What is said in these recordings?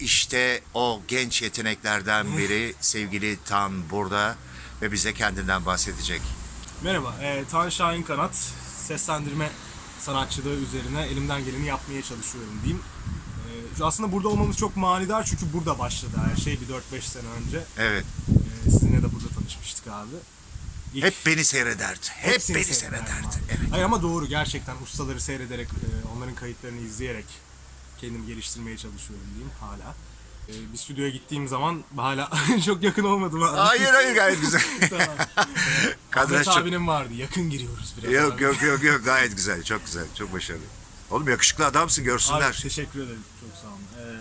İşte o genç yeteneklerden biri sevgili Tan burada ve bize kendinden bahsedecek. Merhaba, e, Tan Şahin Kanat. Seslendirme sanatçılığı üzerine elimden geleni yapmaya çalışıyorum diyeyim. E, aslında burada olmamız çok manidar çünkü burada başladı her şey bir 4-5 sene önce. Evet. E, sizinle de burada tanışmıştık abi. İlk- Hep beni seyrederdi. Hep hepsini beni seyrederdim seyrederdi. abi. Evet. Hayır ama doğru gerçekten ustaları seyrederek, e, onların kayıtlarını izleyerek kendimi geliştirmeye çalışıyorum diyeyim hala. E, bir stüdyoya gittiğim zaman hala çok yakın olmadım abi. Hayır hayır gayet güzel. tamam. Ahmet çok... abinin vardı. Yakın giriyoruz biraz. Yok abi. yok yok yok gayet güzel. Çok güzel. Çok başarılı. Oğlum yakışıklı adamsın görsünler. Abi teşekkür ederim. Çok sağ olun. Ee,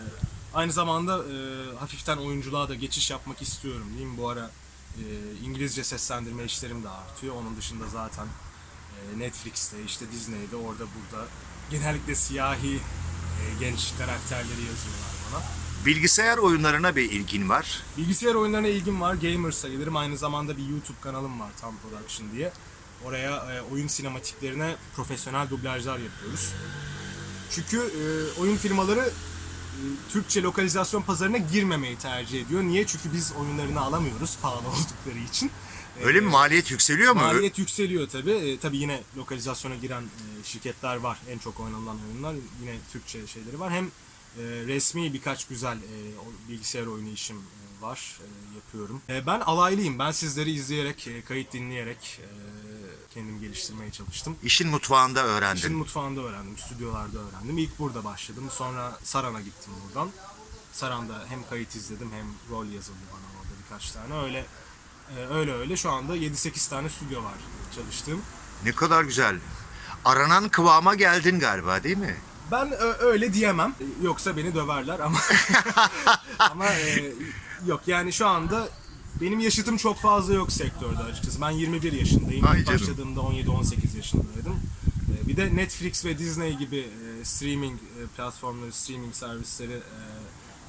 aynı zamanda e, hafiften oyunculuğa da geçiş yapmak istiyorum değil mi? Bu ara e, İngilizce seslendirme işlerim de artıyor. Onun dışında zaten e, Netflix'te, işte Disney'de, orada burada genellikle siyahi genç karakterleri yazıyorlar bana. Bilgisayar oyunlarına bir ilgin var. Bilgisayar oyunlarına ilgim var. Gamer sayılırım. Aynı zamanda bir YouTube kanalım var Tam Production diye. Oraya e, oyun sinematiklerine profesyonel dublajlar yapıyoruz. Çünkü e, oyun firmaları Türkçe lokalizasyon pazarına girmemeyi tercih ediyor. Niye? Çünkü biz oyunlarını alamıyoruz pahalı oldukları için. Öyle mi maliyet yükseliyor mu? Maliyet yükseliyor tabi. E, tabi yine lokalizasyona giren e, şirketler var. En çok oynanan oyunlar yine Türkçe şeyleri var. Hem e, resmi birkaç güzel e, bilgisayar oyunu işim e, var. e, yapıyorum. E, ben alaylıyım. Ben sizleri izleyerek, e, kayıt dinleyerek e, kendimi geliştirmeye çalıştım. İşin mutfağında öğrendin. İşin mutfağında öğrendim, stüdyolarda öğrendim. İlk burada başladım. Sonra Saran'a gittim buradan. Saran'da hem kayıt izledim hem rol yazıldı bana orada birkaç tane. Öyle e, öyle öyle şu anda 7-8 tane stüdyo var çalıştığım. Ne kadar güzel. Aranan kıvama geldin galiba değil mi? Ben ö- öyle diyemem. E, Yoksa beni döverler ama ama e, yok yani şu anda benim yaşıtım çok fazla yok sektörde açıkçası. Ben 21 yaşındayım. Ay canım. Başladığımda 17-18 yaşındaydım. E, Bir de Netflix ve Disney gibi e, streaming e, platformları, streaming servisleri e,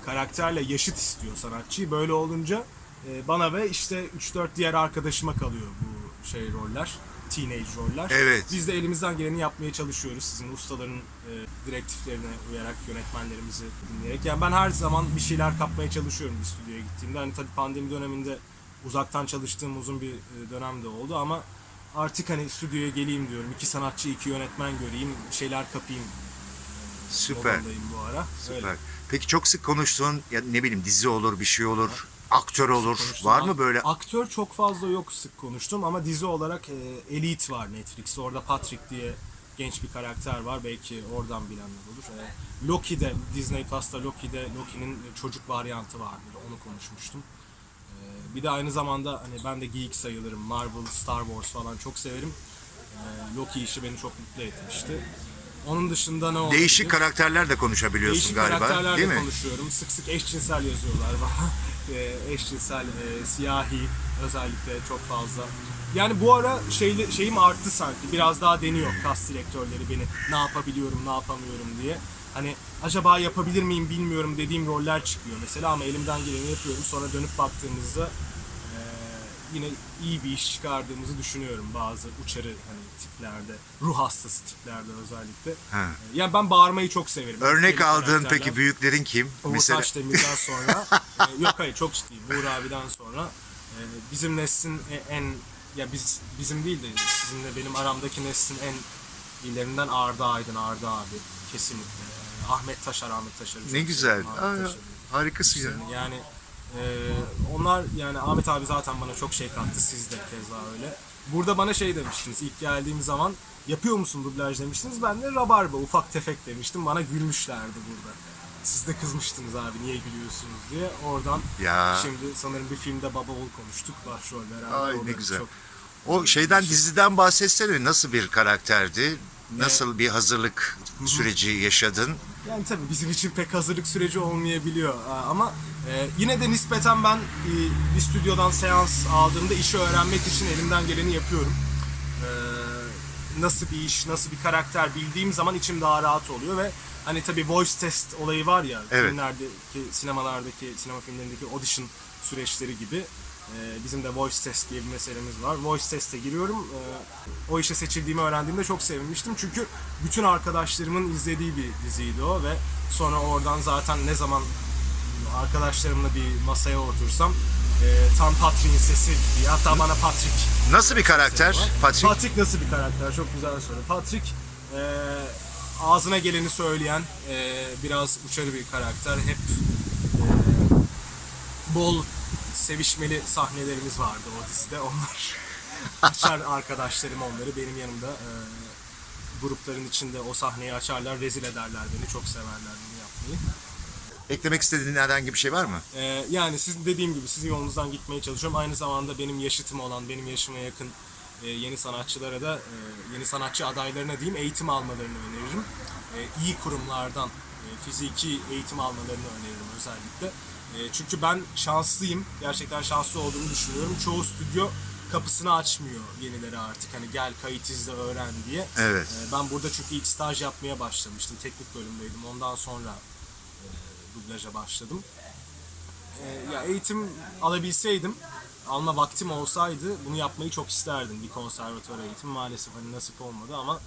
karakterle yaşıt istiyor sanatçıyı. Böyle olunca e, bana ve işte 3-4 diğer arkadaşıma kalıyor bu şey roller. Teenage roller. Evet. Biz de elimizden geleni yapmaya çalışıyoruz. Sizin ustaların e, direktiflerine uyarak, yönetmenlerimizi dinleyerek. Yani ben her zaman bir şeyler kapmaya çalışıyorum bir stüdyoya gittiğimde. Hani tabii pandemi döneminde uzaktan çalıştığım uzun bir e, dönem de oldu ama artık hani stüdyoya geleyim diyorum. İki sanatçı, iki yönetmen göreyim, bir şeyler kapayım Süper. bu ara. Öyle. Süper. Peki çok sık konuştuğun ya ne bileyim dizi olur, bir şey olur, aktör olur. Var mı böyle? Aktör çok fazla yok sık konuştum ama dizi olarak e, Elite var Netflix'te. Orada Patrick diye genç bir karakter var. Belki oradan bilenler olur. E, Loki'de, Disney Plus'ta Loki'de Loki'nin çocuk varyantı vardır. Onu konuşmuştum. E, bir de aynı zamanda hani ben de geek sayılırım. Marvel, Star Wars falan çok severim. E, Loki işi beni çok mutlu etmişti. Onun dışında ne oldu? Değişik karakterler de konuşabiliyorsun Değişik galiba değil mi? konuşuyorum. Sık sık eşcinsel yazıyorlar bana. E, eşcinsel, e, siyahi özellikle çok fazla. Yani bu ara şeyle, şeyim arttı sanki. Biraz daha deniyor kas direktörleri beni. Ne yapabiliyorum, ne yapamıyorum diye. Hani acaba yapabilir miyim bilmiyorum dediğim roller çıkıyor mesela ama elimden geleni yapıyorum. Sonra dönüp baktığımızda yine iyi bir iş çıkardığımızı düşünüyorum bazı uçarı hani tiplerde, ruh hastası tiplerde özellikle. Ha. Yani ben bağırmayı çok severim. Örnek aldığın peki büyüklerin kim? Uğur Mesela Taşdemir'den sonra e, yok hayır çok ciddiyim. Uğur abiden sonra e, bizim neslin e- en ya biz bizim değil de sizinle benim aramdaki neslin en iyilerinden Arda Aydın, Arda abi kesinlikle. Ahmet Taşar, Ahmet Taşar'ı çok ne güzel. Aa, harikasın ya. Yani e, onlar yani Ahmet abi zaten bana çok şey kattı siz de keza öyle. Burada bana şey demiştiniz ilk geldiğim zaman yapıyor musun dublaj demiştiniz. Ben de rabarba ufak tefek demiştim. Bana gülmüşlerdi burada. Siz de kızmıştınız abi niye gülüyorsunuz diye. Oradan Ya. şimdi sanırım bir filmde Baba Oğul konuştuk başrol beraber. Ay ne güzel. çok- O şeyden diziden bahsetsene nasıl bir karakterdi? Nasıl bir hazırlık süreci yaşadın? Yani tabii bizim için pek hazırlık süreci olmayabiliyor ama e, yine de nispeten ben e, bir stüdyodan seans aldığımda işi öğrenmek için elimden geleni yapıyorum. E, nasıl bir iş, nasıl bir karakter bildiğim zaman içim daha rahat oluyor ve hani tabii voice test olayı var ya Evet. filmlerdeki, sinemalardaki, sinema filmlerindeki audition süreçleri gibi e, bizim de voice test diye bir meselemiz var. Voice test'e giriyorum. E, o işe seçildiğimi öğrendiğimde çok sevinmiştim. Çünkü bütün arkadaşlarımın izlediği bir diziydi o ve sonra oradan zaten ne zaman arkadaşlarımla bir masaya otursam e, tam Patrick'in sesi diye. Hatta bana Patrick Nasıl bir karakter Patrick? Patrick nasıl bir karakter? Çok güzel soru. Patrick e, ağzına geleni söyleyen e, biraz uçarı bir karakter. Hep e, bol sevişmeli sahnelerimiz vardı o dizide. Onlar açar arkadaşlarım onları benim yanımda e, grupların içinde o sahneyi açarlar, rezil ederler beni. Çok severler bunu yapmayı. Eklemek istediğin herhangi bir şey var mı? Ee, yani sizin dediğim gibi sizin yolunuzdan gitmeye çalışıyorum. Aynı zamanda benim yaşıtım olan, benim yaşıma yakın e, yeni sanatçılara da, e, yeni sanatçı adaylarına diyeyim eğitim almalarını öneririm. E, iyi kurumlardan e, fiziki eğitim almalarını öneririm özellikle. E, çünkü ben şanslıyım, gerçekten şanslı olduğumu düşünüyorum. Çoğu stüdyo kapısını açmıyor yenilere artık hani gel kayıt izle öğren diye. Evet. E, ben burada çünkü ilk staj yapmaya başlamıştım. Teknik bölümdeydim. Ondan sonra e, dublaja başladım. E, ya eğitim alabilseydim, alma vaktim olsaydı bunu yapmayı çok isterdim. Bir konservatuvar eğitim maalesef hani nasip olmadı ama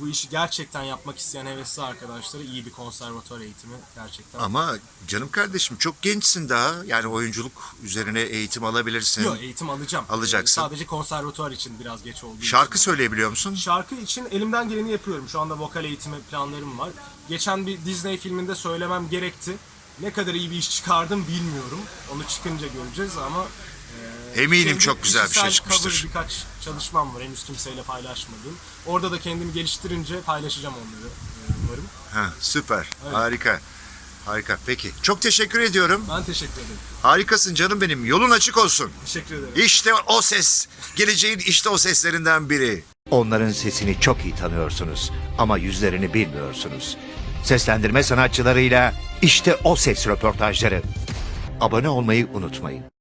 bu işi gerçekten yapmak isteyen hevesli arkadaşlara iyi bir konservatuvar eğitimi gerçekten. Ama canım kardeşim çok gençsin daha. Yani oyunculuk üzerine eğitim alabilirsin. Yok eğitim alacağım. Alacaksın. Sadece konservatuvar için biraz geç için. Şarkı söyleyebiliyor musun? Şarkı için elimden geleni yapıyorum. Şu anda vokal eğitimi planlarım var. Geçen bir Disney filminde söylemem gerekti. Ne kadar iyi bir iş çıkardım bilmiyorum. Onu çıkınca göreceğiz ama e, Eminim çok güzel bir şey kişisel çıkmıştır. cover birkaç çalışmam var. Henüz kimseyle paylaşmadığım. Orada da kendimi geliştirince paylaşacağım onları e, umarım. Ha, süper. Harika. Harika. Peki. Çok teşekkür ediyorum. Ben teşekkür ederim. Harikasın canım benim. Yolun açık olsun. Teşekkür ederim. İşte o ses. Geleceğin işte o seslerinden biri. Onların sesini çok iyi tanıyorsunuz ama yüzlerini bilmiyorsunuz. Seslendirme sanatçılarıyla işte o ses röportajları. Abone olmayı unutmayın.